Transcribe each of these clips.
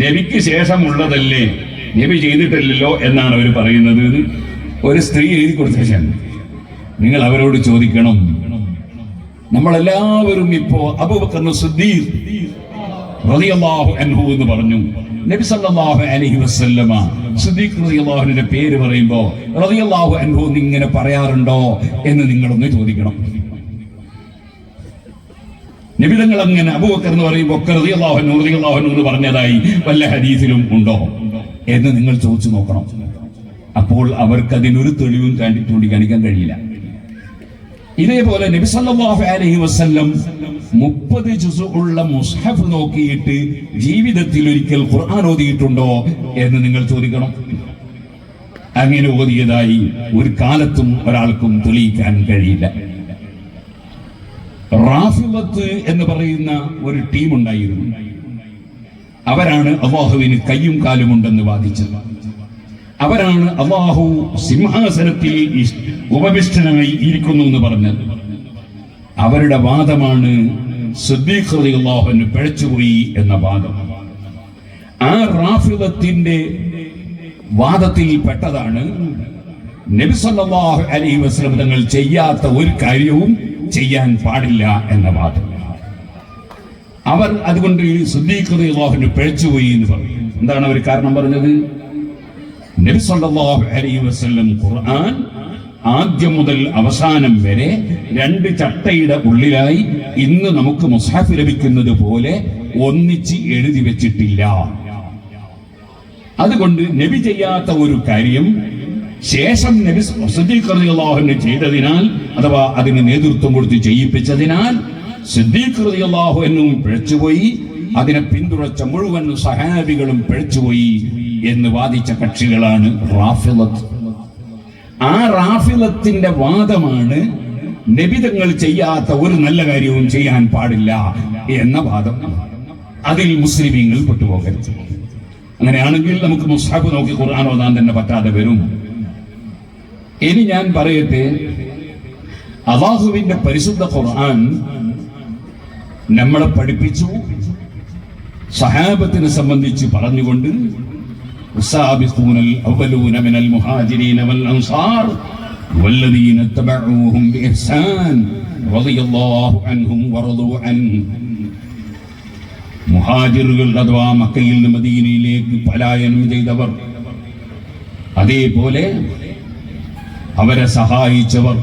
നബിക്ക് ശേഷമുള്ളതല്ലേ? നബി ചെയ്തിട്ടില്ലല്ലോ എന്നാണ് അവർ പറയുന്നത്. ഒരു സ്ത്രീ എഴുതി കൊടുത്ത ശേഷം നിങ്ങൾ അവരോട് ചോദിക്കണം. നമ്മളെല്ലാവരും ഇപ്പോ അബൂബക്കർ സുദ്ദീർ റളിയല്ലാഹു അൻഹു എന്ന് പറഞ്ഞു. നബി സല്ലല്ലാഹു അലൈഹി വസല്ലമ സിദ്ദീഖ് പേര് പറയുമ്പോ റളിയല്ലാഹു അൻഹു ഇങ്ങനെ പറയാറുണ്ടോ എന്ന് നിങ്ങളൊന്ന് ചോദിക്കണം. നിബിതങ്ങൾ അങ്ങനെ അബൂബക്കർ എന്ന് പറയുമ്പോൾ എന്ന് പറഞ്ഞതായി വല്ല ഹദീസിലും ഉണ്ടോ? എന്ന് നിങ്ങൾ ചോദിച്ചു നോക്കണം. അപ്പോൾ അവർക്ക് അതിനൊരു തെളിവും കാണ്ടി ചൂണ്ടിക്കാണിക്കാൻ കഴിയില്ല. ഇതേപോലെ നബി സല്ലല്ലാഹു അലൈഹി വസല്ലം മുപ്പത് ജുസു ഉള്ള മുസ്ഹഫ് നോക്കിയിട്ട് ജീവിതത്തിൽ ഒരിക്കൽ ഖുർആൻ ഓതിയിട്ടുണ്ടോ എന്ന് നിങ്ങൾ ചോദിക്കണം. അങ്ങനെ ഓതിയതായി ഒരു കാലത്തും ഒരാൾക്കും തെളിയിക്കാൻ കഴിയില്ല. റാഫിലത്ത് എന്ന് പറയുന്ന ഒരു ടീം ഉണ്ടായിരുന്നു. അവരാണ് അള്ളാഹുവിന് കയ്യും കാലും ഉണ്ടെന്ന് വാദിച്ചത്. അവരാണ് അള്ളാഹു സിംഹാസനത്തിൽ ഉപവിഷ്ടനായി ഇരിക്കുന്നു എന്ന് പറഞ്ഞത്. അവരുടെ വാദമാണ് സിദ്ദീഖ് എന്ന വാദം. ആ റാഫിദത്തിന്റെ വാദത്തിൽ പെട്ടതാണ് നബി സല്ലല്ലാഹു അലൈഹി വസല്ലം തങ്ങൾ ചെയ്യാത്ത ഒരു കാര്യവും ചെയ്യാൻ പാടില്ല എന്ന വാദം. അവർ അതുകൊണ്ട് സിദ്ദീഖ് റളിയല്ലാഹുവിന് പിഴച്ചുപോയി എന്ന് പറഞ്ഞു. എന്താണ് അവർ കാരണം പറഞ്ഞത്? നബി സല്ലല്ലാഹു അലൈഹി വസല്ലം ഖുർആൻ ആദ്യം മുതൽ അവസാനം വരെ രണ്ട് ചട്ടയുടെ ഉള്ളിലായി ഇന്ന് നമുക്ക് മുസാഫ് ലഭിക്കുന്നത് പോലെ ഒന്നിച്ച് എഴുതി വെച്ചിട്ടില്ല. അതുകൊണ്ട് നബി ചെയ്യാത്ത ഒരു കാര്യം ശേഷം നബി സിദ്ദീഖ് റളിയല്ലാഹുവിന് ചെയ്തതിനാൽ അഥവാ അതിന് നേതൃത്വം കൊടുത്ത് ചെയ്യിപ്പിച്ചതിനാൽ സിദ്ദീഖ് റളിയല്ലാഹു എന്നും പിഴച്ചുപോയി അതിനെ പിന്തുണച്ച മുഴുവൻ സഹാബികളും പിഴച്ചുപോയി എന്ന് വാദിച്ച കക്ഷികളാണ് റാഫിലത്ത്. ആ റാഫിലത്തിന്റെ വാദമാണ് നബിതങ്ങൾ ചെയ്യാത്ത ഒരു നല്ല കാര്യവും ചെയ്യാൻ പാടില്ല എന്ന വാദം. അതിൽ മുസ്ലിമീങ്ങൾ പെട്ടുപോകരുത്. അങ്ങനെയാണെങ്കിൽ നമുക്ക് മുസ്ഹാബ് നോക്കി ഖുർആൻ ഓതാൻ തന്നെ പറ്റാതെ വരും. ഇനി ഞാൻ പറയട്ടെ അള്ളാഹുവിന്റെ പരിശുദ്ധ ഖുർആൻ നമ്മളെ പഠിപ്പിച്ചു സഹാബത്തിനെ സംബന്ധിച്ച് പറഞ്ഞുകൊണ്ട് മുഹാജിറുകൾ അഥവാ മക്കയിൽ നിന്ന് മദീനയിലേക്ക് പലായനം ചെയ്തവർ അതേപോലെ അവരെ സഹായിച്ചവർ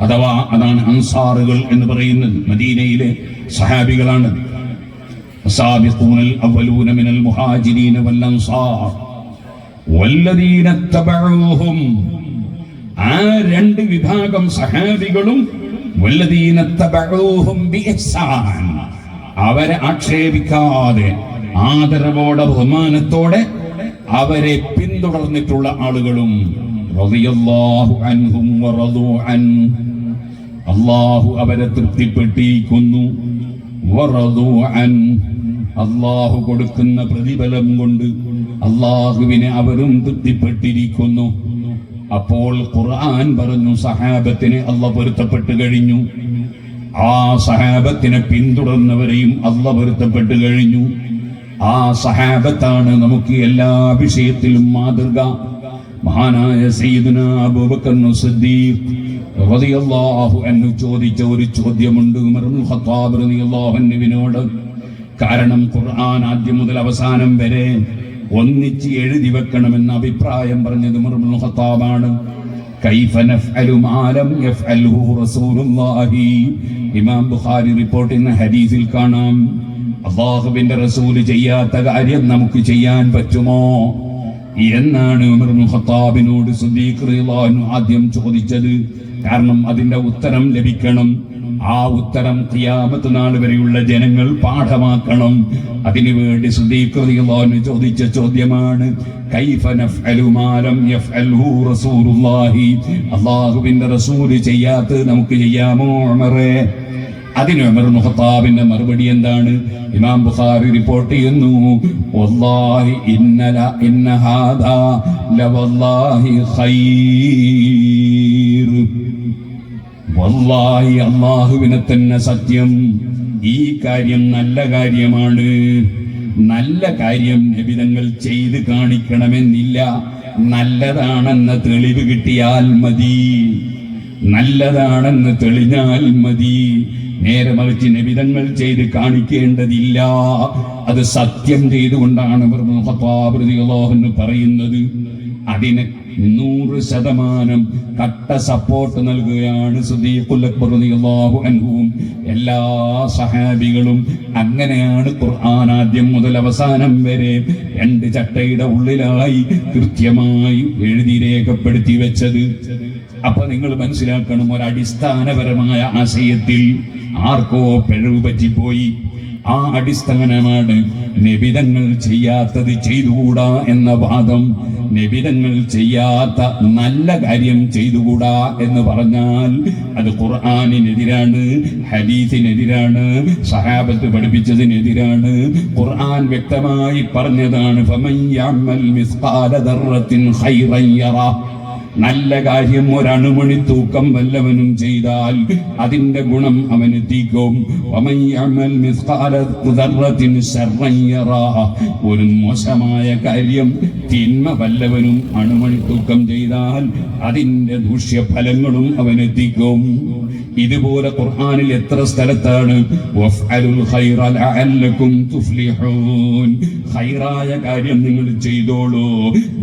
അഥവാ അതാണ് അൻസാറുകൾ എന്ന് പറയുന്നത് മദീനയിലെ സഹാബികളാണ്. ആ രണ്ട് വിഭാഗം സഹാബികളും അവരെ ആക്ഷേപിക്കാതെ ആദരവോടെ ബഹുമാനത്തോടെ അവരെ പിന്തുടർന്നിട്ടുള്ള ആളുകളും റളിയല്ലാഹു അൻഹും വറദു അൻ. അല്ലാഹു അവരെ തൃപ്തിപ്പെട്ടിരിക്കുന്നു. വറദു അൻ. അള്ളാഹു കൊടുക്കുന്ന പ്രതിഫലം കൊണ്ട് അള്ളാഹുവിനെ അവരും തൃപ്തിപ്പെട്ടിരിക്കുന്നു. അപ്പോൾ ഖുർആൻ പറഞ്ഞു സഹാബത്തിന് അല്ല പൊരുത്തപ്പെട്ട് കഴിഞ്ഞു. ആ സഹാബത്തിനെ പിന്തുടർന്നവരെയും അല്ല പൊരുത്തപ്പെട്ട് കഴിഞ്ഞു. ആ സഹാബത്താണ് നമുക്ക് എല്ലാ വിഷയത്തിലും മാതൃക. മഹാനായ സയ്യിദുന അബൂബക്കർ സിദ്ദീഖ് റളിയല്ലാഹു അൻഹു ചോദിച്ച ഒരു ചോദ്യമുണ്ട്. ഉമറുൽ ഖത്താബ് റളിയല്ലാഹു അൻഹുവിനോട് കാരണം ഖുർആൻ ആദ്യം മുതൽ അവസാനം വരെ ഒന്നിച്ച് എഴുതി വെക്കണമെന്ന അഭിപ്രായം പറഞ്ഞത് ഉമറുൽ ഖത്താബ് ഖത്താബാണ്. കൈഫ നഫ്അലു മാ ലം യഫ്അൽഹു റസൂലുള്ളാഹി. ഇമാം ബുഖാരി റിപ്പോർട്ട് ചെയ്യുന്ന ഹദീസിൽ കാണാം. അള്ളാഹുവിന്റെ റസൂൽ ചെയ്യാത്ത കാര്യം നമുക്ക് ചെയ്യാൻ പറ്റുമോ? എന്നാണ് ഉമർ ആദ്യം ചോദിച്ചത്. കാരണം അതിന്റെ ഉത്തരം ലഭിക്കണം. ആ ഉത്തരം തിയാമത്ത് നാൾ വരെയുള്ള ജനങ്ങൾ പാഠമാക്കണം. അതിനുവേണ്ടി അൻഹു ചോദിച്ച ചോദ്യമാണ് കൈഫ റസൂൽ ചെയ്യാത്ത നമുക്ക് ചെയ്യാമോ ഉമറേ? അതിന് അമർ മുഹത്താബിന്റെ മറുപടി എന്താണ്? ഇമാം ബുഖാരി റിപ്പോർട്ട് ചെയ്യുന്നു വല്ലാഹി ഇന്ന ലവല്ലാഹി ഖൈർ. വല്ലാഹി തന്നെ സത്യം ഈ കാര്യം നല്ല കാര്യമാണ്. നല്ല കാര്യം നിബിതങ്ങൾ ചെയ്ത് കാണിക്കണമെന്നില്ല. നല്ലതാണെന്ന തെളിവ് കിട്ടിയാൽ മതി. നല്ലതാണെന്ന് തെളിഞ്ഞാൽ മതി. നേരെ മറിച്ച് നിബിതങ്ങൾ ചെയ്ത് കാണിക്കേണ്ടതില്ല. അത് സത്യം ചെയ്തുകൊണ്ടാണ് അൻഹു പറയുന്നത്. അതിന് നൂറ് ശതമാനം കട്ട സപ്പോർട്ട് നൽകുകയാണ് അൻഹുവും. എല്ലാ സഹാബികളും അങ്ങനെയാണ് ഖുർആൻ ആദ്യം മുതൽ അവസാനം വരെ രണ്ട് ചട്ടയുടെ ഉള്ളിലായി കൃത്യമായി എഴുതി രേഖപ്പെടുത്തി വെച്ചത്. അപ്പൊ നിങ്ങൾ മനസ്സിലാക്കണം ഒരു അടിസ്ഥാനപരമായ ആശയത്തിൽ ആർക്കോ പിഴവ് പറ്റിപ്പോയി. ആ അടിസ്ഥാനമാണ് നിബിതങ്ങൾ ചെയ്യാത്തത് ചെയ്തുകൂടാ എന്ന വാദം. നിബിതങ്ങൾ ചെയ്യാത്ത നല്ല കാര്യം ചെയ്തുകൂടാ എന്ന് പറഞ്ഞാൽ അത് ഖുർആാനിനെതിരാണ് ഹദീസിനെതിരാണ് സഹാബത്ത് പഠിപ്പിച്ചതിനെതിരാണ്. ഖുർആൻ വ്യക്തമായി പറഞ്ഞതാണ് ഫമൻ യഅമൽ മിസ്ഖാല ദർറത്തിൻ ഖൈറൻ യറ. നല്ല കാര്യം ഒരണുമണി തൂക്കം വല്ലവനും ചെയ്താൽ അതിന്റെ ഗുണം അവനെത്തിക്കും തീക്കും. ഒരു മോശമായ കാര്യം തിന്മ വല്ലവനും അണുമണി തൂക്കം ചെയ്താൽ അതിന്റെ ദൂഷ്യഫലങ്ങളും അവനെത്തിക്കും ഇതുപോലെ ഖുർആനിൽ എത്ര സ്ഥലത്താണ്? ഖൈറായ കാര്യം നിങ്ങൾ ചെയ്തോളൂ.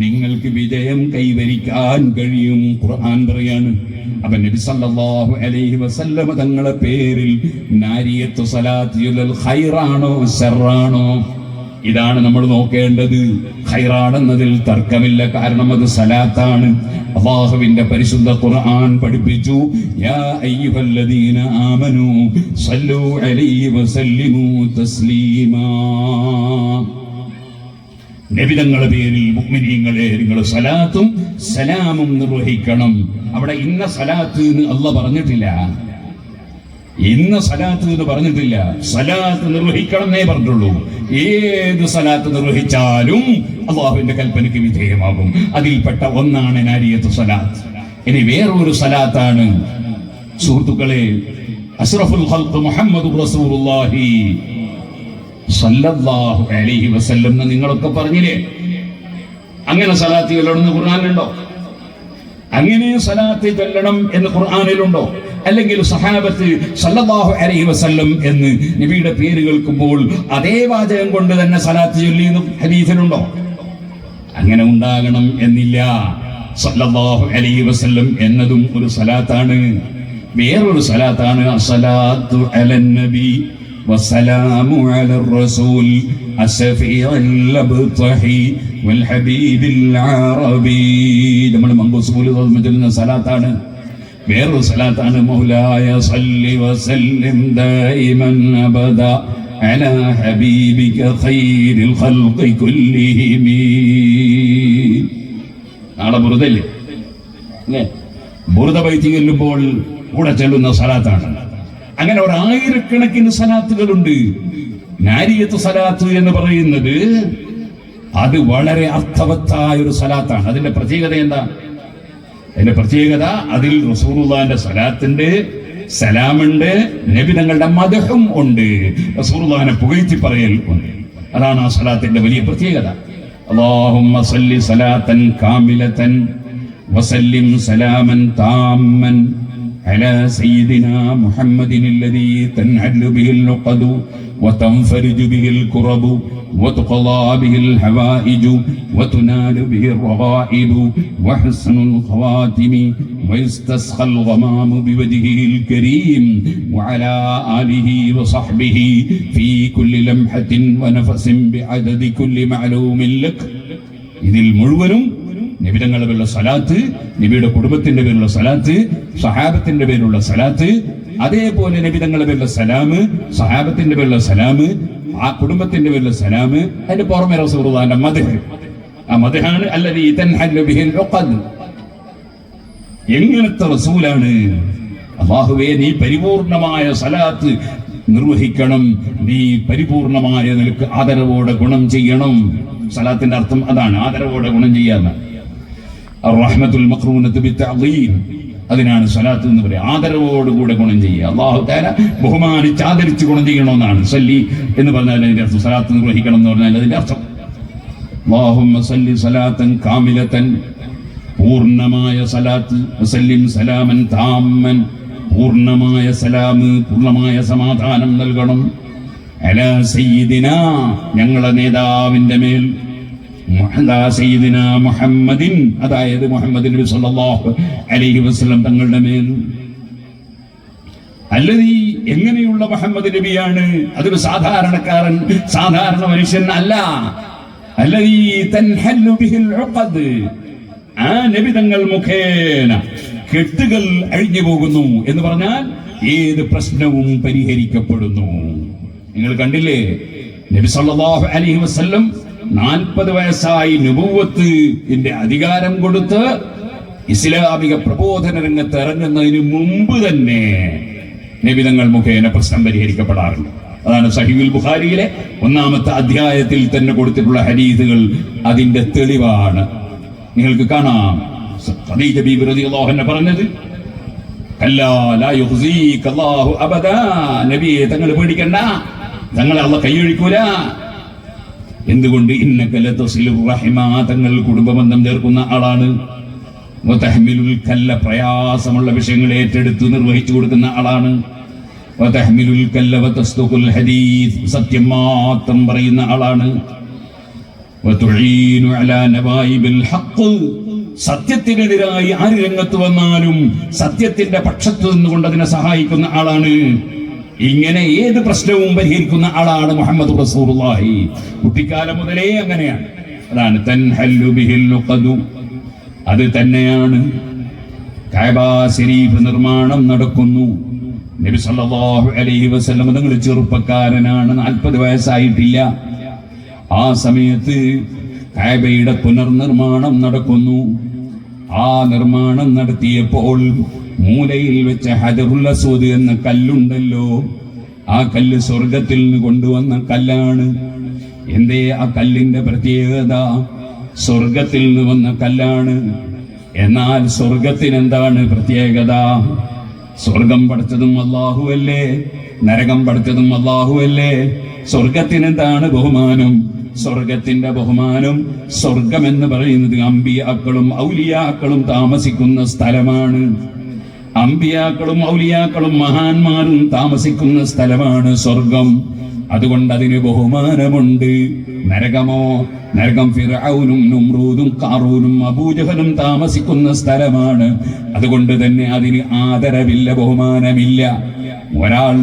നിങ്ങൾക്ക് വിജയം കൈവരിക്കാൻ കഴിയും. ഖുർആൻ പറയാണ്. അപ്പൊ നബി സല്ലല്ലാഹു അലൈഹി വസല്ലമ തങ്ങളെ പേരിൽ നാരിയത്തു സലാത്തിയുൽ ഖൈറാണോ ശർറാണോ ഇതാണ് നമ്മൾ നോക്കേണ്ടത്. ഹൈറാണെന്നതിൽ തർക്കമില്ല. കാരണം അത് സലാത്താണ്. അള്ളാഹുവിന്റെ പരിശുദ്ധ ഖുർആൻ പഠിപ്പിച്ചു. യാ അയ്യുഹല്ലദീന ആമനു സല്ലു അലൈഹി വസല്ലിമു തസ്ലീമാ. നബിതങ്ങളുടെ പേരിൽ മുഗ്മിനീങ്ങളെ നിങ്ങൾ സലാത്തും സലാമും നിർവഹിക്കണം. അവിടെ ഇന്ന സലാത്ത് എന്ന് അല്ല പറഞ്ഞിട്ടില്ല. ഇന്ന സലാത്ത് എന്ന് പറഞ്ഞിട്ടില്ല. സലാത്ത് നിർവഹിക്കണം എന്നേ പറഞ്ഞിട്ടുള്ളൂ ഏത് സലാത്ത് നിർവഹിച്ചാലും അള്ളാഹുവിന്റെ കൽപ്പനയ്ക്ക് വിധേയമാകും. അതിൽപ്പെട്ട ഒന്നാണ് നാരിയത്ത് സലാത്ത് ഇനി വേറൊരു സലാത്താണ് സുഹൃത്തുക്കളെ അഷ്റഫുൽ മുഹമ്മദ് റസൂലുള്ളാഹി അലൈഹി വസല്ലം എന്ന് നിങ്ങളൊക്കെ പറഞ്ഞില്ലേ? അങ്ങനെ സലാത്ത് ചൊല്ലണമെന്ന് ഖുർആനിലുണ്ടോ? അങ്ങനെ സലാത്ത് ചൊല്ലണം എന്ന് ഖുർആനിലുണ്ടോ? അല്ലെങ്കിൽ സഹാബത്ത് സല്ലല്ലാഹു അലൈഹി വസല്ലം എന്ന് നബിയുടെ പേര് കേൾക്കുമ്പോൾ അതേ വാചകം കൊണ്ട് തന്നെ സലാത്ത് ചൊല്ലിയെന്ന് ഹദീസിലുണ്ടോ? അങ്ങനെ ഉണ്ടാകണം എന്നില്ല. സല്ലല്ലാഹു അലൈഹി വസല്ലം എന്നതും ഒരു സലാത്താണ്. വേറൊരു സലാത്താണ്. അസലാത്തു അലൻ നബി അലർ റസൂൽ നമ്മൾ മംഗോസ് പോലും സലാത്താണ്. വേറൊരു സലാത്താണ് മൗലായ സല്ലി വസല്ലിം ദൈമൻ അബദ على حبيبك خير الخلق كلهم നാളെ ബുറുദല്ലേ അല്ലേ ബുറുദ ബൈത്തി ചെല്ലുമ്പോൾ കൂടെ ചെല്ലുന്ന സലാത്താണ് അങ്ങനെ ഒരു ആയിരക്കണക്കിന് സലാത്തുകളുണ്ട് നാരിയത്ത് സലാത്ത് എന്ന് പറയുന്നത് അത് വളരെ അർത്ഥവത്തായ ഒരു സലാത്താണ് അതിന്റെ പ്രത്യേകത എന്താ അതിന്റെ പ്രത്യേകത അതിൽ റസൂറുല്ലാന്റെ സലാത്തിന്റെ സലാമുണ്ട് നബിതങ്ങളുടെ മദഹും ഉണ്ട് റസൂറുല്ലാനെ പുകഴ്ത്തി പറയൽ ഉണ്ട് അതാണ് ആ സലാത്തിന്റെ വലിയ പ്രത്യേകത اللهم صل صلاة كاملة وسلم سلاما تاما على سيدنا محمد الذي تنعل به العقد وتنفرج به الكرب وتقضى به الحوائج وتنال به الرغائب وحسن الخواتم ويستسقى الغمام بوجهه الكريم وعلى آله وصحبه في كل لمحة ونفس بعدد كل معلوم لك ഇതിൽ മുഴുവനും നബിതങ്ങളുടെ പേരുള്ള സലാത്ത് നബിയുടെ കുടുംബത്തിന്റെ പേരുള്ള സലാത്ത് സഹാബത്തിന്റെ പേരുള്ള സലാത്ത് അതേപോലെ നബിതങ്ങളുടെ പേരിലെ സലാമ് സഹാബത്തിന്റെ പേരിലെ സലാമ് ആ കുടുംബത്തിന്റെ പേരിലെ സലാമ് അതിന്റെ പുറമെ റസൂറുദാന്റെ മധുഹ് ആ മധുഹാണ് എങ്ങനത്തെ റസൂലാണ്? അള്ളാഹുവേ നീ പരിപൂർണമായ സലാത്ത് നിർവഹിക്കണം. നീ പരിപൂർണമായ നിനക്ക് ആദരവോടെ ഗുണം ചെയ്യണം. സലാത്തിന്റെ അർത്ഥം അതാണ് ആദരവോടെ ഗുണം ചെയ്യാന്ന് റഹ്മത്തുൽ മക്രൂനത്ത് ബിത്തഅദീം അതിനാണ് സ്വലാത്ത് എന്ന് പറയുക ആദരവോടുകൂടെ ഗുണം ചെയ്യുക അള്ളാഹു താര ബഹുമാനിച്ച് ആദരിച്ച് ഗുണം ചെയ്യണമെന്നാണ്. സല്ലി എന്ന് പറഞ്ഞാൽ അതിന്റെ അർത്ഥം സ്വലാത്ത് നിർവഹിക്കണം എന്ന് പറഞ്ഞാൽ അതിന്റെ അർത്ഥം. അല്ലാഹുമ്മ സല്ലി സലാത്തൻ കാമിലത്തൻ. പൂർണമായ സലാത്ത് വസല്ലിം സലാമൻ താമൻ പൂർണമായ സലാമ് പൂർണമായ സമാധാനം നൽകണം. അല സയ്യിദിന. ഞങ്ങളുടെ നേതാവിന്റെ മേൽ മുഹമ്മദിൻ അതായത് മുഹമ്മദ് നബി സല്ലല്ലാഹു അലൈഹി വസല്ലം തങ്ങളുടെ മേൽ. അല്ലതീ എങ്ങനെയുള്ള മുഹമ്മദ് നബിയാണ്? അതൊരു സാധാരണക്കാരൻ സാധാരണ മനുഷ്യൻ അല്ല. ഉഖദ്. ആ മുഖേന കെട്ടുകൾ അഴിഞ്ഞു പോകുന്നു എന്ന് പറഞ്ഞാൽ ഏത് പ്രശ്നവും പരിഹരിക്കപ്പെടുന്നു. നിങ്ങൾ കണ്ടില്ലേ? നബി സല്ലല്ലാഹു അലൈഹി വസല്ലം നാൽപ്പത് വയസ്സായി നുപൂവത്ത് എന്റെ അധികാരം കൊടുത്ത് ഇസ്ലാമിക പ്രബോധന രംഗത്ത് ഇറങ്ങുന്നതിന് മുമ്പ് തന്നെ നിബിതങ്ങൾ മുഖേന പ്രശ്നം പരിഹരിക്കപ്പെടാറുണ്ട്. അതാണ് സഹിബുൽ ബുഖാരിയിലെ ഒന്നാമത്തെ അധ്യായത്തിൽ തന്നെ കൊടുത്തിട്ടുള്ള ഹരീതുകൾ അതിന്റെ തെളിവാണ്. നിങ്ങൾക്ക് കാണാം. പറഞ്ഞത് നബിയെ തങ്ങൾ പേടിക്കണ്ട. തങ്ങളെ അള്ള കൈയൊഴിക്കൂല എന്തുകൊണ്ട് ഇന്നക്കല റഹിമ തങ്ങൾ കുടുംബബന്ധം ചേർക്കുന്ന ആളാണ്? വതഹ്മിലുൽ കല്ല പ്രയാസമുള്ള വിഷയങ്ങൾ ഏറ്റെടുത്ത് നിർവഹിച്ചു കൊടുക്കുന്ന ആളാണ്. വതഹ്മിലുൽ കല്ല വതസ്തുഖുൽ ഹദീസ് സത്യം മാത്രം പറയുന്ന ആളാണ്. വതുഈനു അലാ ഹഖ്. സത്യത്തിനെതിരായി ആര് രംഗത്ത് വന്നാലും സത്യത്തിന്റെ പക്ഷത്ത് നിന്നുകൊണ്ട് അതിനെ സഹായിക്കുന്ന ആളാണ്. ഇങ്ങനെ ഏത് പ്രശ്നവും പരിഹരിക്കുന്ന ആളാണ് മുഹമ്മദ് റസൂലുള്ളാഹി. കുട്ടിക്കാലം മുതലേ അങ്ങനെയാണ്. അതാണ് അത് തന്നെയാണ്. ശരീഫ് നിർമ്മാണം നടക്കുന്നു. നബി സല്ലല്ലാഹു അലൈഹി വസല്ലം നിങ്ങൾ ചെറുപ്പക്കാരനാണ്. നാൽപ്പത് വയസ്സായിട്ടില്ല. ആ സമയത്ത് കൈബയുടെ പുനർനിർമ്മാണം നടക്കുന്നു. ആ നിർമ്മാണം നടത്തിയപ്പോൾ മൂലയിൽ വെച്ച ഹജറുൽ അസ്വദ് എന്ന കല്ലുണ്ടല്ലോ. ആ കല്ല് സ്വർഗത്തിൽ നിന്ന് കൊണ്ടുവന്ന കല്ലാണ്. എന്തേ ആ കല്ലിന്റെ പ്രത്യേകത? സ്വർഗത്തിൽ നിന്ന് വന്ന കല്ലാണ്. എന്നാൽ സ്വർഗത്തിന് എന്താണ് പ്രത്യേകത? സ്വർഗം പഠിച്ചതും അല്ലാഹുവല്ലേ? നരകം പഠിച്ചതും അല്ലാഹുവല്ലേ? സ്വർഗത്തിന് എന്താണ് ബഹുമാനം? സ്വർഗത്തിന്റെ ബഹുമാനം സ്വർഗം എന്ന് പറയുന്നത് അമ്പിയാക്കളും ഔലിയാക്കളും താമസിക്കുന്ന സ്ഥലമാണ്. അമ്പിയാക്കളും ഔലിയാക്കളും മഹാന്മാരും താമസിക്കുന്ന സ്ഥലമാണ് സ്വർഗം. അതുകൊണ്ട് അതിന് ബഹുമാനമുണ്ട്. നരകമോ? നരകം ഫിറൌനും നുമ്രൂദും കാറൂനും അബൂജഹലും താമസിക്കുന്ന സ്ഥലമാണ്. അതുകൊണ്ട് തന്നെ അതിന് ആദരവില്ല ബഹുമാനമില്ല. ഒരാൾ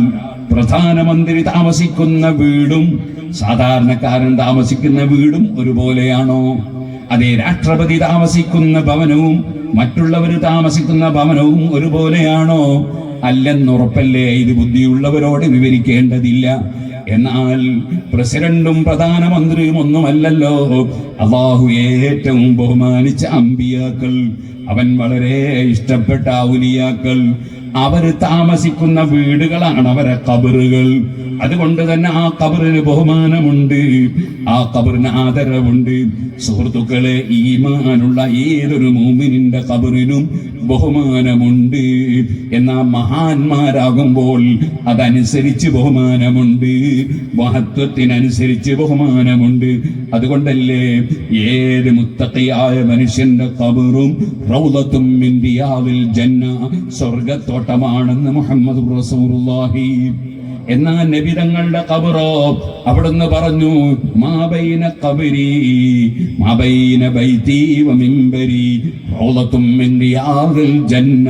പ്രധാനമന്ത്രി താമസിക്കുന്ന വീടും സാധാരണക്കാരൻ താമസിക്കുന്ന വീടും ഒരുപോലെയാണോ? അതേ രാഷ്ട്രപതി താമസിക്കുന്ന ഭവനവും മറ്റുള്ളവർ താമസിക്കുന്ന ഭവനവും ഒരുപോലെയാണോ? അല്ലെന്നുറപ്പല്ലേ ഇത് ബുദ്ധിയുള്ളവരോട് വിവരിക്കേണ്ടതില്ല. എന്നാൽ പ്രസിഡന്റും പ്രധാനമന്ത്രിയും ഒന്നുമല്ലല്ലോ. അള്ളാഹു ഏറ്റവും ബഹുമാനിച്ച അമ്പിയാക്കൾ. അവൻ വളരെ ഇഷ്ടപ്പെട്ട ഔലിയാക്കൾ. അവർ താമസിക്കുന്ന വീടുകളാണ് അവരെ കബറുകൾ. അതുകൊണ്ട് തന്നെ ആ കബറിന് ബഹുമാനമുണ്ട്. ആ കബറിന് ആദരവുണ്ട്. സുഹൃത്തുക്കളെ ഈമാനുള്ള ഏതൊരു മൂമിനിന്റെ കബറിനും ബഹുമാനമുണ്ട്. എന്നാ മഹാന്മാരാകുമ്പോൾ അതനുസരിച്ച് ബഹുമാനമുണ്ട്. മഹത്വത്തിനനുസരിച്ച് ബഹുമാനമുണ്ട്. അതുകൊണ്ടല്ലേ ഏത് മുത്തക്കയായ മനുഷ്യന്റെ കബറും റൗലത്തും ഇന്ത്യാവിൽ ജന്ന സ്വർഗത്തോട്ടമാണെന്ന് മുഹമ്മദ് റസൂലുള്ളാഹി എന്നാൽ നബിതങ്ങളുടെ കബറോ? അവിടുന്ന് പറഞ്ഞു മാബൈന കബരി മാബൈന ബൈതി വ മിമ്പരി റൗളത്തും മിൻ ജന്ന.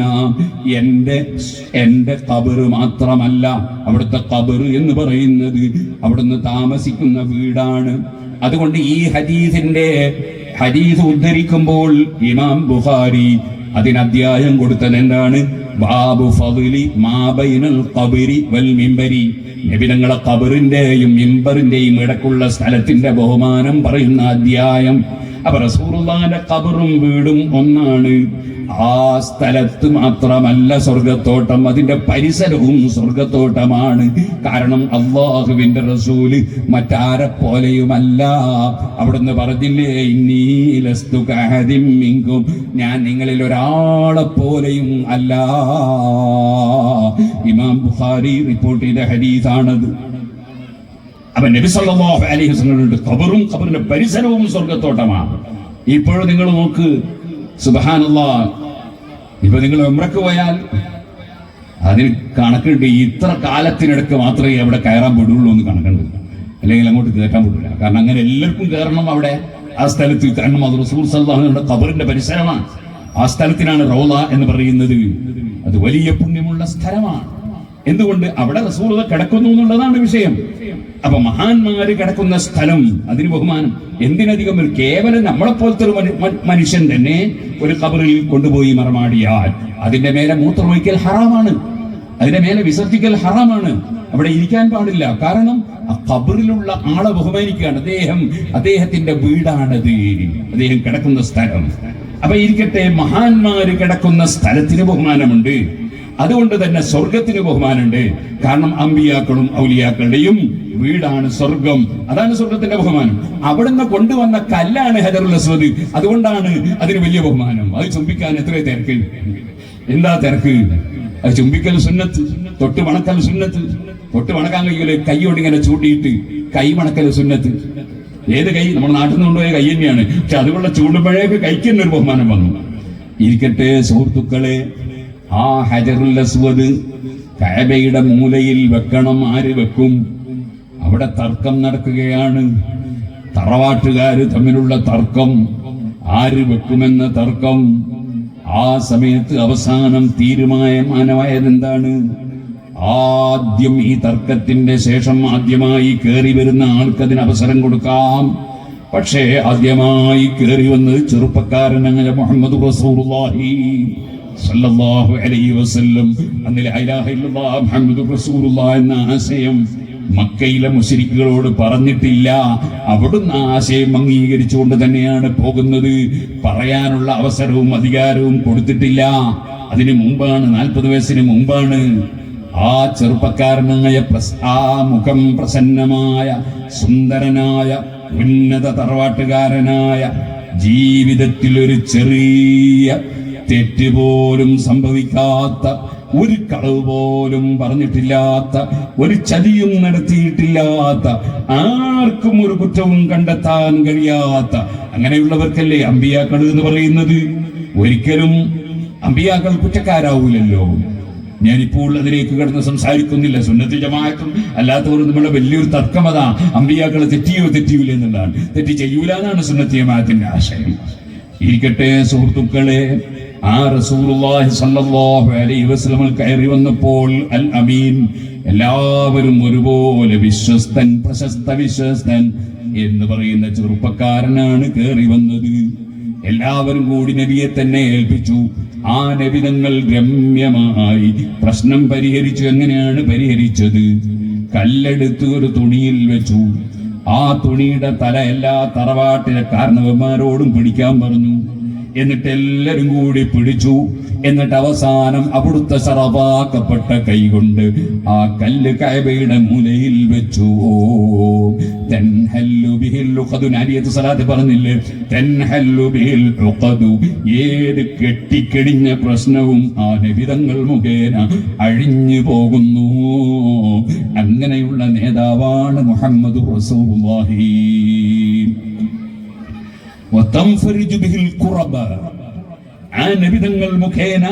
എന്റെ എന്റെ കബറ് മാത്രമല്ല അവിടുത്തെ കബറ് എന്ന് പറയുന്നത് അവിടുന്ന് താമസിക്കുന്ന വീടാണ്. അതുകൊണ്ട് ഈ ഹദീസിന്റെ ഹദീസ് ഉദ്ധരിക്കുമ്പോൾ ഇമാം ബുഖാരി അതിന് അധ്യായം കൊടുത്തത് എന്താണ് ബാബു ഫضലി മാബൈനുൽ ഖബരി വൽ മിമ്പരി. നബിതങ്ങളെ ഖബറിന്റെയും മിമ്പറിന്റെയും ഇടക്കുള്ള സ്ഥലത്തിന്റെ ബഹുമാനം പറയുന്ന അധ്യായം. അപ്പൊ റസൂലുള്ളാന്റെ കബറും വീടും ഒന്നാണ്. ആ സ്ഥലത്ത് മാത്രമല്ല സ്വർഗത്തോട്ടം അതിന്റെ പരിസരവും സ്വർഗത്തോട്ടമാണ് കാരണം അള്ളാഹുവിന്റെ റസൂൽ മറ്റാരെ പോലെയുമല്ല അവിടുന്ന് പറഞ്ഞില്ലേ ഇന്നീലസ്തു കഹദിം മിങ്കും. ഞാൻ നിങ്ങളിൽ ഒരാളെ പോലെയും അല്ല. ഇമാം ബുഖാരി റിപ്പോർട്ട് ചെയ്ത ഹദീസാണത്. അവൻ നബി സല്ലല്ലാഹു അലൈഹി വസല്ലം ഖബറും ഖബറിന്റെ പരിസരവും സ്വർഗത്തോട്ടമാണ് ഇപ്പോഴും നിങ്ങൾ നോക്ക് സുബ്ഹാനല്ലാഹ് ഇപ്പൊ നിങ്ങൾ ഉംറക്ക് പോയാൽ അതിൽ കണക്കുണ്ട് ഇത്ര കാലത്തിനിടക്ക് മാത്രമേ അവിടെ കയറാൻ പെടുള്ളൂ എന്ന് കണക്കുണ്ട്. അല്ലെങ്കിൽ അങ്ങോട്ട് കയറ്റാൻ പറ്റില്ല കാരണം അങ്ങനെ എല്ലാവർക്കും കയറണം അവിടെ. ആ സ്ഥലത്ത് കാരണം അത് റസൂൽ സല്ലാഹുയുടെ കബറിന്റെ പരിസരമാണ്. ആ സ്ഥലത്തിനാണ് റൗള എന്ന് പറയുന്നത്. അത് വലിയ പുണ്യമുള്ള സ്ഥലമാണ്. എന്തുകൊണ്ട് അവിടെ റസൂറത കിടക്കുന്നു എന്നുള്ളതാണ് വിഷയം. അപ്പൊ മഹാന്മാര് കിടക്കുന്ന സ്ഥലം അതിന് ബഹുമാനം. എന്തിനധികം? കേവലം നമ്മളെ പോലത്തെ ഒരു മനുഷ്യൻ തന്നെ ഒരു കബറിൽ കൊണ്ടുപോയി മറമാടിയാൽ അതിന്റെ മേലെ മൂത്രമൊഴിക്കൽ ഹറാമാണ്. അതിന്റെ മേലെ വിസർജിക്കൽ ഹറാമാണ്. അവിടെ ഇരിക്കാൻ പാടില്ല. കാരണം ആ കബറിലുള്ള ആളെ ബഹുമാനിക്കുകയാണ്. അദ്ദേഹം അദ്ദേഹത്തിന്റെ വീടാണത്. അദ്ദേഹം കിടക്കുന്ന സ്ഥലം. അപ്പൊ ഇരിക്കട്ടെ മഹാന്മാര് കിടക്കുന്ന സ്ഥലത്തിന് ബഹുമാനമുണ്ട്. അതുകൊണ്ട് തന്നെ സ്വർഗത്തിന് ബഹുമാനമുണ്ട്. കാരണം അമ്പിയാക്കളും ഔലിയാക്കളുടെയും വീടാണ് സ്വർഗം. അതാണ് സ്വർഗത്തിന്റെ ബഹുമാനം. അവിടുന്ന് കൊണ്ടുവന്ന കല്ലാണ് ഹജറുൽ അസ്വദ്. അതുകൊണ്ടാണ് അതിന് വലിയ ബഹുമാനം. അത് ചുംബിക്കാൻ എത്ര തിരക്ക്. എന്താ തിരക്ക്? അത് ചുംബിക്കൽ സുന്നത്ത്. തൊട്ട് മണക്കൽ സുന്നത്ത്. തൊട്ട് മണക്കാൻ കഴിയൂലെ? കൈയോട് ഇങ്ങനെ ചൂണ്ടിയിട്ട്. കൈ മണക്കൽ സുന്നത്ത്. ഏത് കൈ? നമ്മുടെ നാട്ടിൽ നിന്ന് കൊണ്ടുപോയ കൈ തന്നെയാണ്. പക്ഷെ അതുകൊണ്ട് ചൂണ്ടുമ്പോഴേക്ക് കൈക്ക് തന്നെ ഒരു ബഹുമാനം വന്നു. ഇരിക്കട്ടെ സുഹൃത്തുക്കളെ ആ ഹജറുൽ അസ്വദ് കഅബയുടെ മൂലയിൽ വെക്കണം ആര് വെക്കും? അവിടെ തർക്കം നടക്കുകയാണ്. തറവാട്ടുകാര് തമ്മിലുള്ള തർക്കം ആര് വെക്കുമെന്ന തർക്കം. ആ സമയത്ത് അവസാനം തീരുമാനമായത് എന്താണ്? ആദ്യം ഈ തർക്കത്തിന്റെ ശേഷം ആദ്യമായി കയറി വരുന്ന ആൾക്കതിന് അവസരം കൊടുക്കാം. പക്ഷേ ആദ്യമായി കയറി വന്നത് ചെറുപ്പക്കാരനായ മുഹമ്മദ് റസൂലുള്ളാഹി സല്ലല്ലാഹു അലൈഹി വസല്ലം. ഇലാഹ ഇല്ലല്ലാഹ് എന്ന ആശയം മക്കയിലെ മുശരിക്കുകളോട് പറഞ്ഞിട്ടില്ല. അവിടുന്ന് ആശയം അംഗീകരിച്ചുകൊണ്ട് തന്നെയാണ് പോകുന്നത്. പറയാനുള്ള അവസരവും അധികാരവും കൊടുത്തിട്ടില്ല. അതിനു മുമ്പാണ് നാൽപ്പത് വയസ്സിന് മുമ്പാണ് ആ ചെറുപ്പക്കാരനായ ആ മുഖം പ്രസന്നമായ സുന്ദരനായ ഉന്നത തറവാട്ടുകാരനായ ജീവിതത്തിൽ ഒരു ചെറിയ തെറ്റ് പോലും സംഭവിക്കാത്ത ഒരു കളവ് പോലും പറഞ്ഞിട്ടില്ലാത്ത ഒരു ചതിയും നടത്തിയിട്ടില്ലാത്ത ആർക്കും ഒരു കുറ്റവും കണ്ടെത്താൻ കഴിയാത്ത അങ്ങനെയുള്ളവർക്കല്ലേ അമ്പിയാക്കൾ എന്ന് പറയുന്നത്? ഒരിക്കലും അമ്പിയാക്കൾ കുറ്റക്കാരാവൂലല്ലോ. ഞാനിപ്പോൾ അതിലേക്ക് കിടന്ന് സംസാരിക്കുന്നില്ല. സുന്നത്തി ജമാഅത്തും അല്ലാത്തവരും നമ്മുടെ വലിയൊരു തർക്കം അതാ. തെറ്റിയോ തെറ്റിയൂല എന്നുള്ളതാണ്. തെറ്റി ചെയ്യൂല എന്നാണ് സുന്നത്തി ജമാഅത്തിന്റെ ആശയം. ഇരിക്കട്ടെ സുഹൃത്തുക്കളെ ആ റസൂലുള്ളാഹി സല്ലല്ലാഹു അലൈഹി വസല്ലം കയറി വന്നപ്പോൾ അൽ അമീൻ എല്ലാവരും ഒരുപോലെ വിശ്വസ്തൻ പ്രശസ്ത വിശ്വസ്തൻ എന്ന് പറയുന്ന ചെറുപ്പക്കാരനാണ് കയറി വന്നത്. എല്ലാവരും കൂടി നബിയെ തന്നെ ഏൽപ്പിച്ചു. ആ നബിതങ്ങൾ രമ്യമായി പ്രശ്നം പരിഹരിച്ചു. എങ്ങനെയാണ് പരിഹരിച്ചത്? കല്ലെടുത്ത് ഒരു തുണിയിൽ വെച്ചു. ആ തുണിയുടെ തല എല്ലാ തറവാട്ടിലെ കാരണവന്മാരോടും പിടിക്കാൻ പറഞ്ഞു. എന്നിട്ട് എല്ലാരും കൂടി പിടിച്ചു. എന്നിട്ട് അവസാനം അവിടുത്തെ സറവാക്കപ്പെട്ട കൈകൊണ്ട് ആ കല്ല് കൈബയുടെ മുലയിൽ വെച്ചു. പറഞ്ഞില്ലേ? ഏത് കെട്ടിക്കെടിഞ്ഞ പ്രശ്നവും ആ നബിതങ്ങൾ മുഖേന അഴിഞ്ഞു പോകുന്നു. അങ്ങനെയുള്ള നേതാവാണ് മുഹമ്മദ് ഖുറബ ആ നബിതങ്ങൾ മുഖേന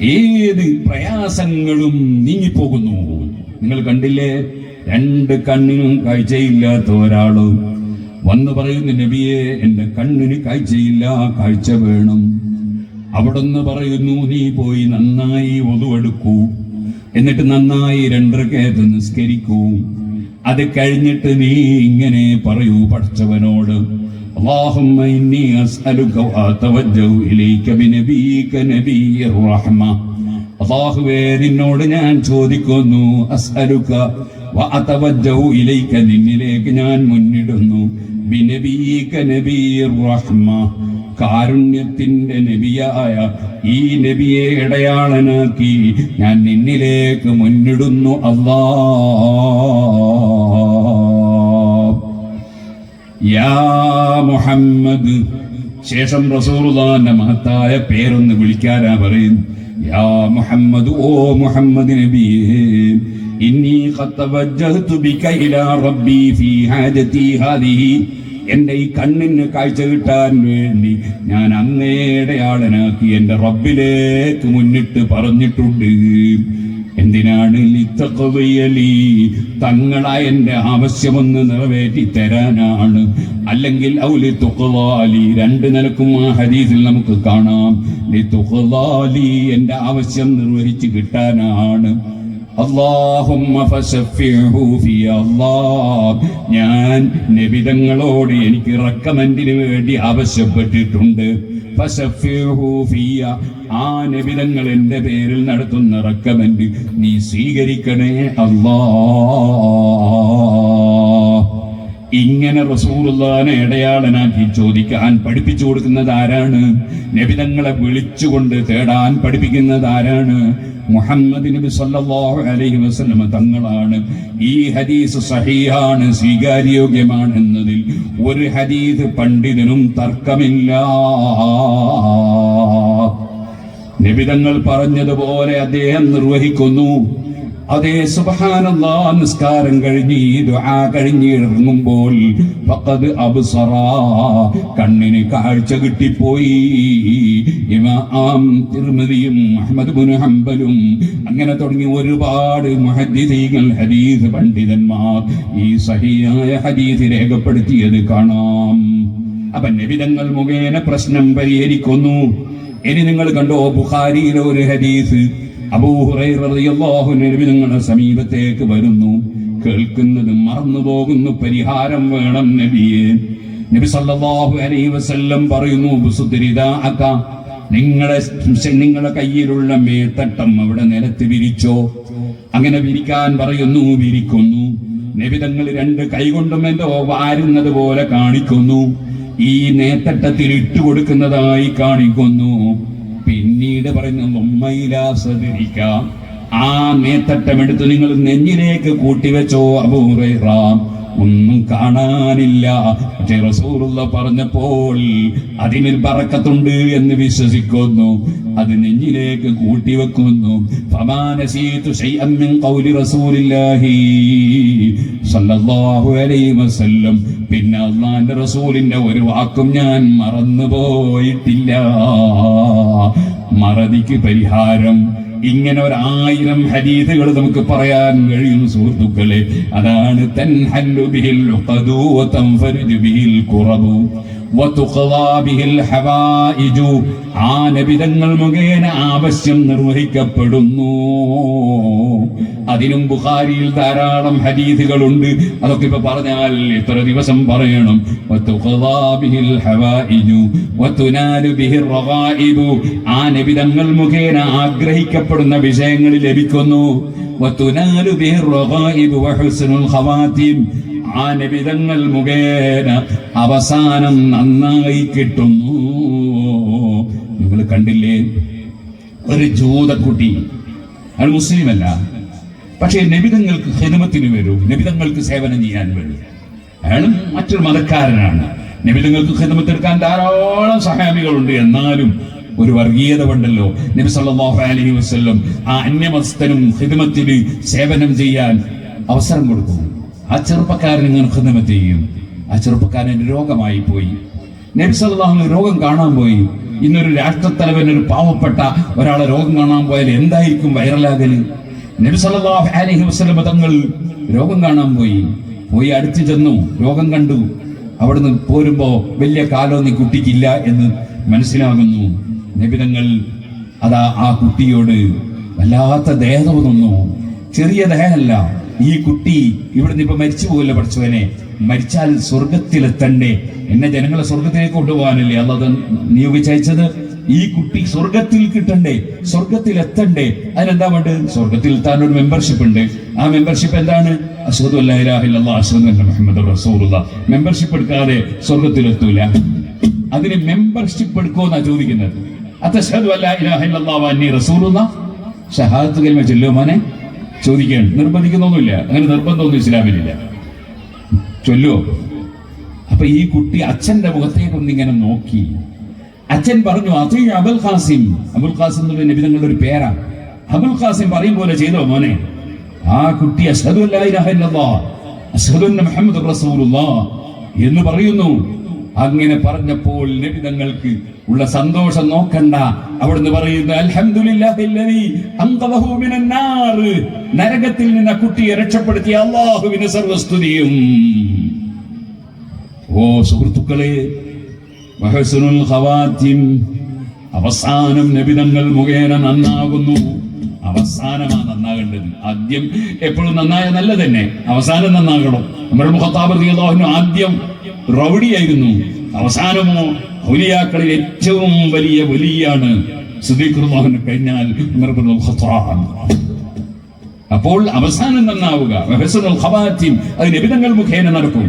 ഏത് പ്രയാസങ്ങളും നീങ്ങിപ്പോകുന്നു. നിങ്ങൾ കണ്ടില്ലേ? രണ്ട് കണ്ണിനും കാഴ്ചയില്ലാത്ത ഒരാൾ വന്നു പറയുന്നു നബിയെ എന്റെ കണ്ണിന് കാഴ്ചയില്ല കാഴ്ച വേണം. അവിടുന്ന് പറയുന്നു നീ പോയി നന്നായി ഒതുവെടുക്കൂ എന്നിട്ട് നന്നായി രണ്ടരക്കേത്ത് നിസ്കരിക്കൂ. അത് കഴിഞ്ഞിട്ട് നീ ഇങ്ങനെ പറയൂ പഠിച്ചവനോട്. اللهم إني أسألك وأتوجه إليك بنبيك نبي الرحمة അള്ളാഹുവേ നിന്നോട് ഞാൻ ചോദിക്കുന്നു അസ്അലുക വഅതവജ്ജഹു ഇലൈക നിന്നിലേക്ക് ഞാൻ മുന്നിടുന്നു ബിനബീക നബീർ റഹ്മ കാരുണ്യത്തിന്റെ നബിയായ ഈ നബിയെ ഇടയാളനാക്കി ഞാൻ നിന്നിലേക്ക് മുന്നിടുന്നു അല്ലാ യാ മുഹമ്മദ്. ശേഷം റസൂറുദാന്റെ മഹത്തായ പേരൊന്ന് വിളിക്കാനാ പറയും യാ മുഹമ്മദ് ഓ മുഹമ്മദ് നബിയേ ഇന്നി റബ്ബി ഫീ ഹാജതി ഹാദിഹി. എന്റെ ഈ കണ്ണിന് കാഴ്ച കിട്ടാൻ വേണ്ടി ഞാൻ അങ്ങയുടെ ആളനാക്കി എന്റെ റബ്ബിലേക്ക് മുന്നിട്ട് പറഞ്ഞിട്ടുണ്ട്. എന്തിനാണ് ലിത്തഖദിയലി തങ്ങള എന്റെ ആവശ്യമൊന്ന് നിറവേറ്റി തരാനാണ്. അല്ലെങ്കിൽ ഔലി തുഖദാലി രണ്ട് നിലക്കും ആ ഹരീസിൽ നമുക്ക് കാണാം. ലിത്തുഖദാലി എന്റെ ആവശ്യം നിർവഹിച്ച് കിട്ടാനാണ്. ഞാൻ നബിതങ്ങളോട് എനിക്ക് റെക്കമെൻഡിന് വേണ്ടി ആവശ്യപ്പെട്ടിട്ടുണ്ട്. ആ നിബിതങ്ങൾ എന്റെ പേരിൽ നടത്തുന്ന റെക്കമെൻഡ് നീ സ്വീകരിക്കണേ അള്ളാ ഇങ്ങനെ റസൂലുള്ളാനെ ഇടയാളനാക്കി ചോദിക്കാൻ പഠിപ്പിച്ചു കൊടുക്കുന്നത് ആരാണ്? നബിതങ്ങളെ വിളിച്ചുകൊണ്ട് തേടാൻ പഠിപ്പിക്കുന്നത് ആരാണ്? മുഹമ്മദ് നബി സല്ലല്ലാഹു അലൈഹി വസല്ലം തങ്ങളാണ്. ഈ ഹദീസ് സഹീഹാണ് സ്വീകാര്യോഗ്യമാണെന്നതിൽ ഒരു ഹദീസ് പണ്ഡിതനും തർക്കമില്ല. നിബിതങ്ങൾ പറഞ്ഞതുപോലെ അദ്ദേഹം നിർവഹിക്കുന്നു. അതേ സുബ്ഹാനല്ലാ നിസ്കാരം കഴിഞ്ഞ് ഈ ദുആ കഴിഞ്ഞ് ഇറങ്ങുമ്പോൾ ഫഖദ് അബ്സറ കണ്ണിന് കാഴ്ച കിട്ടിപ്പോയി. ഇമാം തിർമിദിയും അഹ്മദ് ബിൻ ഹംബലും അങ്ങനെ തുടങ്ങി ഒരുപാട് മുഹദ്ദിസീകൾ ഹദീസ് പണ്ഡിതന്മാർ ഈ സഹിയായ ഹദീസ് രേഖപ്പെടുത്തിയത് കാണാം. അപ്പൊ നബിതങ്ങൾ മുഖേന പ്രശ്നം പരിഹരിക്കുന്നു. ഇനി നിങ്ങൾ കണ്ടോ ബുഖാരിയിലെ ഒരു ഹദീസ്. അബൂഹുറൈറിയാഹു നബി നിങ്ങളുടെ സമീപത്തേക്ക് വരുന്നു. കേൾക്കുന്നത് മറന്നു പോകുന്നു പരിഹാരം വേണം നബിയെ. നബി സല്ലല്ലാഹു അലൈഹി വസല്ലം പറയുന്നു നിങ്ങളെ നിങ്ങളുടെ കയ്യിലുള്ള മേത്തട്ടം അവിടെ നിലത്ത് വിരിച്ചോ? അങ്ങനെ വിരിക്കാൻ പറയുന്നു വിരിക്കുന്നു. നിബിതങ്ങൾ രണ്ട് കൈകൊണ്ടും എന്തോ വാരുന്നത് പോലെ കാണിക്കുന്നു. ഈ നേത്തട്ടത്തിൽ ഇട്ടുകൊടുക്കുന്നതായി കാണിക്കുന്നു. പിന്നീട് പറയുന്നു ആ നേത്തട്ടം എടുത്ത് നിങ്ങൾ നെഞ്ഞിലേക്ക് കൂട്ടിവെച്ചോ അബൂറേറാം ഒന്നും കാണാനില്ല. പക്ഷെ റസൂറുള്ള പറഞ്ഞപ്പോൾ അതിനൊരു പറക്കത്തുണ്ട് എന്ന് വിശ്വസിക്കുന്നു. അത് നെഞ്ഞിലേക്ക് കൂട്ടിവെക്കുന്നു. പിന്നെ അള്ളാന്റെ റസൂലിന്റെ ഒരു വാക്കും ഞാൻ മറന്നുപോയിട്ടില്ല. മറതിക്ക് പരിഹാരം. ഇങ്ങനെ ഒരായിരം ഹരീതകൾ നമുക്ക് പറയാൻ കഴിയും സുഹൃത്തുക്കളെ. അതാണ് തൻ ഹല്ലുബിഹിൽ ഉഖദു ആ നബിതങ്ങൾ മുഖേന ആവശ്യം നിർവഹിക്കപ്പെടുന്നു. അതിനും ബുഖാരിയിൽ ധാരാളം ഹരീതുകളുണ്ട് അതൊക്കെ ഇപ്പൊ പറഞ്ഞാൽ എത്ര ദിവസം പറയണം. ആ നബിതങ്ങൾ മുഖേന ആഗ്രഹിക്കപ്പെടുന്ന വിഷയങ്ങൾ ലഭിക്കുന്നു. ആ നബിതങ്ങൾ മുഖേന അവസാനം നന്നായി കിട്ടുന്നു. നിങ്ങൾ കണ്ടില്ലേ? ഒരു ജൂതക്കുട്ടി. അയാൾ മുസ്ലിമല്ല. പക്ഷേ നബിതങ്ങൾക്ക് ഹിതമത്തിന് വരൂ. നബിതങ്ങൾക്ക് സേവനം ചെയ്യാൻ വരൂ. അയാളും മറ്റൊരു മതക്കാരനാണ്. നബിതങ്ങൾക്ക് ഹിതമത്തെടുക്കാൻ ധാരാളം സഹാബികളുണ്ട്. എന്നാലും ഒരു വർഗീയത ഉണ്ടല്ലോ. നബി സല്ലല്ലാഹു അലൈഹി വസല്ലം ആ അന്യമസ്ഥനും ഹിദമത്തിന് സേവനം ചെയ്യാൻ അവസരം കൊടുക്കും ആ ചെറുപ്പക്കാരൻ ഇങ്ങനെ ഹിദമത്ത് ചെയ്യും. ആ ചെറുപ്പക്കാരൻ രോഗമായി പോയി. നബി സല്ലല്ലാഹു രോഗം കാണാൻ പോയി. ഇന്നൊരു രാഷ്ട്രത്തലവൻ ഒരു പാവപ്പെട്ട ഒരാളെ രോഗം കാണാൻ പോയാൽ എന്തായിരിക്കും വൈറലാകൽ നബി സല്ലല്ലാഹു അലൈഹി വസല്ലം തങ്ങൾ രോഗം കാണാൻ പോയി. പോയി അടുത്ത് ചെന്നു രോഗം കണ്ടു. അവിടുന്ന് പോരുമ്പോ വലിയ കാലം നീ കുട്ടിക്കില്ല എന്ന് മനസ്സിലാകുന്നു. നബിതങ്ങൾ അതാ ആ കുട്ടിയോട് വല്ലാത്ത ദേഹം തോന്നുന്നു ചെറിയ ദേഹമല്ല ഈ കുട്ടി ഇവിടുന്ന് ഇപ്പൊ മരിച്ചു പോകില്ല പഠിച്ചവനെ? മരിച്ചാൽ സ്വർഗത്തിലെത്തണ്ടേ എന്നെ ജനങ്ങളെ സ്വർഗത്തിലേക്ക് കൊണ്ടുപോകാനല്ലേ അല്ലാതെ നിയോഗിച്ചയച്ചത്? ഈ കുട്ടി സ്വർഗത്തിൽ കിട്ടണ്ടേ? സ്വർഗത്തിൽ എത്തണ്ടേ? അതിനെന്താ വേണ്ടത്? സ്വർഗത്തിൽ എത്താൻ ഒരു മെമ്പർഷിപ്പ് ഉണ്ട്. ആ മെമ്പർഷിപ്പ് എന്താണ്? മെമ്പർഷിപ്പ് എടുക്കാതെ സ്വർഗത്തിൽ എത്തൂല. അതിന് മെമ്പർഷിപ്പ് എടുക്കുമെന്നാ ചോദിക്കുന്നത്. അത്തശ്ഹദു അല്ലാ ഇലാഹ ഇല്ലല്ലാഹു വ അന്നി റസൂലുള്ളാ. ഷഹാദത്ത് കൽമ ചൊല്ലുമോ മോനെ? ചോദിക്കുകയാണ് നിർബന്ധിക്കുന്നൊന്നുമില്ല. അങ്ങനെ നിർബന്ധമൊന്നും ഇസ്ലാമിലില്ല ചൊല്ലുവോ അപ്പൊ ഈ കുട്ടി അച്ഛന്റെ മുഖത്തേക്ക് ഇങ്ങനെ നോക്കി. അച്ഛൻ പറഞ്ഞു അതേ അബുൽ ഖാസിം. അബുൽ ഖാസിം എന്നുള്ള നബിതങ്ങളുടെ ഒരു പേരാ അബുൽ ഖാസിം പറയും പോലെ ചെയ്തോ മോനെ? ആ കുട്ടി അഷ്ഹദു അല്ലാ ഇലാഹ ഇല്ലല്ലാഹ് അഷ്ഹദു അന്ന മുഹമ്മദ് റസൂലുള്ളാഹ് എന്ന് പറയുന്നു. അങ്ങനെ പറഞ്ഞപ്പോൾ നബിതങ്ങൾക്ക് ഉള്ള സന്തോഷം നോക്കണ്ട. അവിടുന്ന് പറയുന്ന നരകത്തിൽ നിന്ന് കുട്ടിയെ രക്ഷപ്പെടുത്തിയ അള്ളാഹുവിന് സർവസ്തുതിയും. ഓ സുഹൃത്തുക്കളെ അവസാനം നബിതങ്ങൾ മുഖേന നന്നാകുന്നു. അവസാനമാണ് നന്നാകേണ്ടത്. ആദ്യം എപ്പോഴും നന്നായ നല്ല തന്നെ അവസാനം നന്നാകണം. നമ്മുടെ മുഖത്താപ്രതി ആദ്യം റൗഡിയായിരുന്നു. അവസാനമോ ഔലിയാക്കളിൽ ഏറ്റവും വലിയ വലിയാണ് സുദീഖുർമാവിന് കഴിഞ്ഞാൽ അപ്പോൾ അവസാനം നന്നാവുക. അത് നിബിതങ്ങൾ മുഖേന നടക്കും.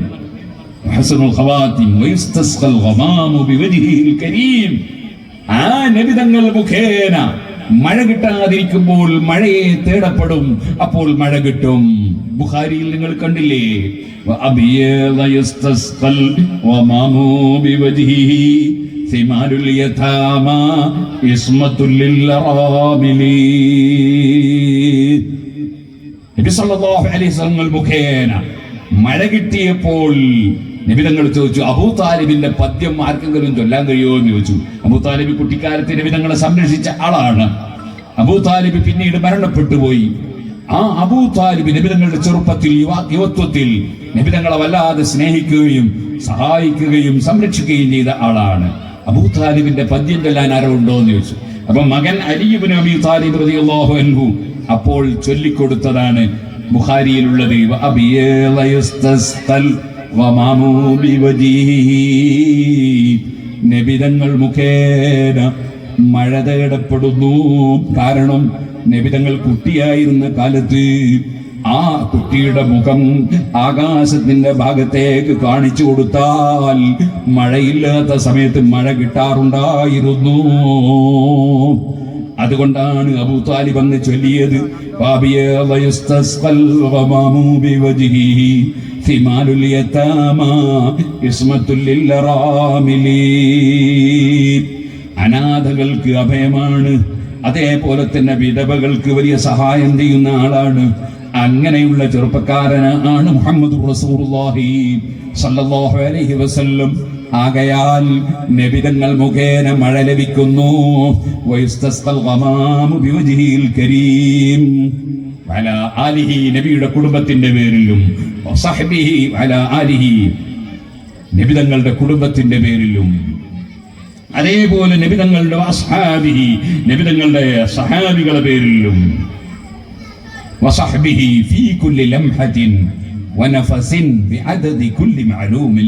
ആ നിബിതങ്ങൾ മുഖേന മഴ കിട്ടാതിരിക്കുമ്പോൾ മഴയെ തേടപ്പെടും. അപ്പോൾ മഴ കിട്ടും. ബുഹാരിയിൽ നിങ്ങൾ കണ്ടില്ലേ? മുഖേന മഴ കിട്ടിയപ്പോൾ നബി തങ്ങൾ ചോദിച്ചു അബൂ താലിബിന്റെ പദ്യം ആർക്കെങ്കിലും ചൊല്ലാൻ കഴിയുമോ? എന്ന് ചോദിച്ചു. അബൂ താലിബ് കുട്ടിക്കാലത്ത് നബി സംരക്ഷിച്ച ആളാണ്. അബൂ താലിബ് പിന്നീട് മരണപ്പെട്ടു പോയി. ആ അബൂ താലിബ് നിബിതങ്ങളുടെ ചെറുപ്പത്തിൽ യുവ യുവത്വത്തിൽ നബിതങ്ങളെ വല്ലാതെ സ്നേഹിക്കുകയും സഹായിക്കുകയും സംരക്ഷിക്കുകയും ചെയ്ത ആളാണ്. അബൂ താലിബിന്റെ പദ്യം ചൊല്ലാൻ ആരോ ഉണ്ടോ എന്ന് ചോദിച്ചു. അപ്പൊ മകൻ അലിബിൻ അബി താലിബ് റളിയല്ലാഹു അൻഹു അപ്പോൾ ചൊല്ലിക്കൊടുത്തതാണ് ബുഖാരിയിലുള്ളത് വമാമു. നബിതങ്ങൾ മുഖേന മഴ തേടപ്പെടുന്നു കാരണം നബിതങ്ങൾ കുട്ടിയായിരുന്ന കാലത്ത് ആ കുട്ടിയുടെ മുഖം ആകാശത്തിന്റെ ഭാഗത്തേക്ക് കാണിച്ചു കൊടുത്താൽ മഴയില്ലാത്ത സമയത്ത് മഴ കിട്ടാറുണ്ടായിരുന്നു അതുകൊണ്ടാണ് അബൂ അന്ന് ചൊല്ലിയത് "ഫാബിയള اليتامى ഇസ്മത്തുൽ ലിൽറാമിലി." അനാഥകൾക്ക് അഭയമാണ് അതേപോലെ തന്നെ വിധവകൾക്ക് വലിയ സഹായം ചെയ്യുന്ന ആളാണ് അങ്ങനെയുള്ള ചെറുപ്പക്കാരനാണ് മുഹമ്മദ് റസൂലുള്ളാഹി സല്ലല്ലാഹു അലൈഹി വസല്ലം ആകയാൽ നബിതങ്ങൾ മുഖേന മഴ ലഭിക്കുന്നു. കരീം. അല ആലിഹി നബിയുടെ കുടുംബത്തിന്റെ പേരിലും സഹബിഹി അല ആലിഹി നബിതങ്ങളുടെ കുടുംബത്തിന്റെ പേരിലും. അതേപോലെ നബിതങ്ങളുടെ അസ്ഹാബിഹി നബിതങ്ങളുടെ സഹാബികളുടെ പേരിലും. വസഹബിഹി ഫീ കുല്ലി ലംഹത്തിൻ വനഫസിൻ ബിഅദദി കുല്ലി മഅലൂമിൻ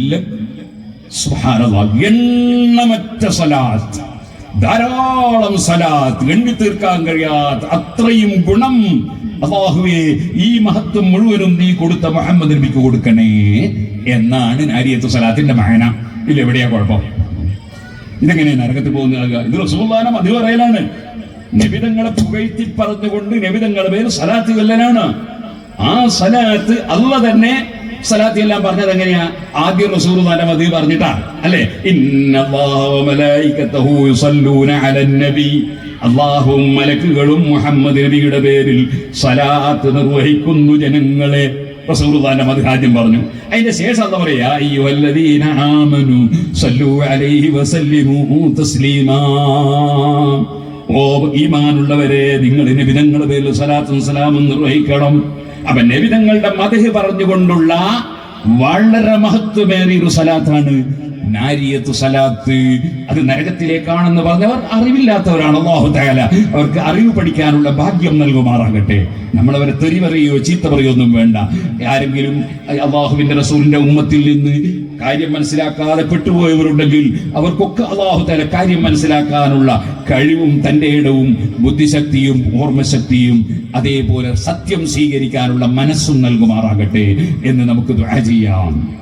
എണ്ണമറ്റ സലാത്ത് ധാരാളം സലാത്ത് എണ്ണി തീർക്കാൻ കഴിയാത്ത അത്രയും ഗുണം അള്ളാഹുവേ ഈ മഹത്വം മുഴുവനും നീ കൊടുത്ത മുഹമ്മദ് നബിക്ക് കൊടുക്കണേ എന്നാണ് നാരിയത്ത് സലാത്തിന്റെ മഹന ഇല്ല എവിടെയാ കുഴപ്പം? ഇതെങ്ങനെ നരകത്തിൽ പോകുന്നതാകുക ഇത് റസൂല്ലാനം അത് പറയലാണ്. നബിതങ്ങളെ പുകഴ്ത്തി പറഞ്ഞുകൊണ്ട് നബിതങ്ങളുടെ പേര് സലാത്ത് കൊല്ലനാണ് ആ സലാത്ത് അല്ല തന്നെ സലാത്ത് എല്ലാം പറഞ്ഞത് എങ്ങനെയാ? ആദ്യം റസൂർ മതി പറഞ്ഞിട്ടാ അല്ലേ? അള്ളാഹും മലക്കുകളും മുഹമ്മദ് നബിയുടെ പേരിൽ സലാത്ത് നിർവഹിക്കുന്നു ജനങ്ങളെ. റസൂലുള്ളാന്റെ മതി പറഞ്ഞു. അതിന്റെ ശേഷം എന്താ പറയാ? ഓ ഈമാനുള്ളവരെ നിങ്ങൾ നബിതങ്ങളുടെ പേരിൽ സലാത്തും സലാമും നിർവഹിക്കണം. അപ്പൊ നബിതങ്ങളുടെ മതഹ് പറഞ്ഞുകൊണ്ടുള്ള വളരെ മഹത്വമേറിയ ഒരു സലാത്താണ്. നാരിയത്ത് സലാത്ത്. അത് നരകത്തിലേക്കാണെന്ന് പറഞ്ഞവർ അറിവില്ലാത്തവരാണ് അള്ളാഹു തയാല അവർക്ക് അറിവ് പഠിക്കാനുള്ള ഭാഗ്യം നൽകുമാറാകട്ടെ. നമ്മളവരെ തെറി പറയുകയോ ചീത്ത ഒന്നും വേണ്ട. ആരെങ്കിലും അള്ളാഹുവിന്റെ റസൂലിന്റെ ഉമ്മത്തിൽ നിന്ന് കാര്യം മനസ്സിലാക്കാതെ പെട്ടുപോയവരുണ്ടെങ്കിൽ അവർക്കൊക്കെ അള്ളാഹു തല കാര്യം മനസ്സിലാക്കാനുള്ള കഴിവും തന്റെ ഇടവും ബുദ്ധിശക്തിയും ഓർമ്മശക്തിയും അതേപോലെ സത്യം സ്വീകരിക്കാനുള്ള മനസ്സും നൽകുമാറാകട്ടെ എന്ന് നമുക്ക് ചെയ്യാം.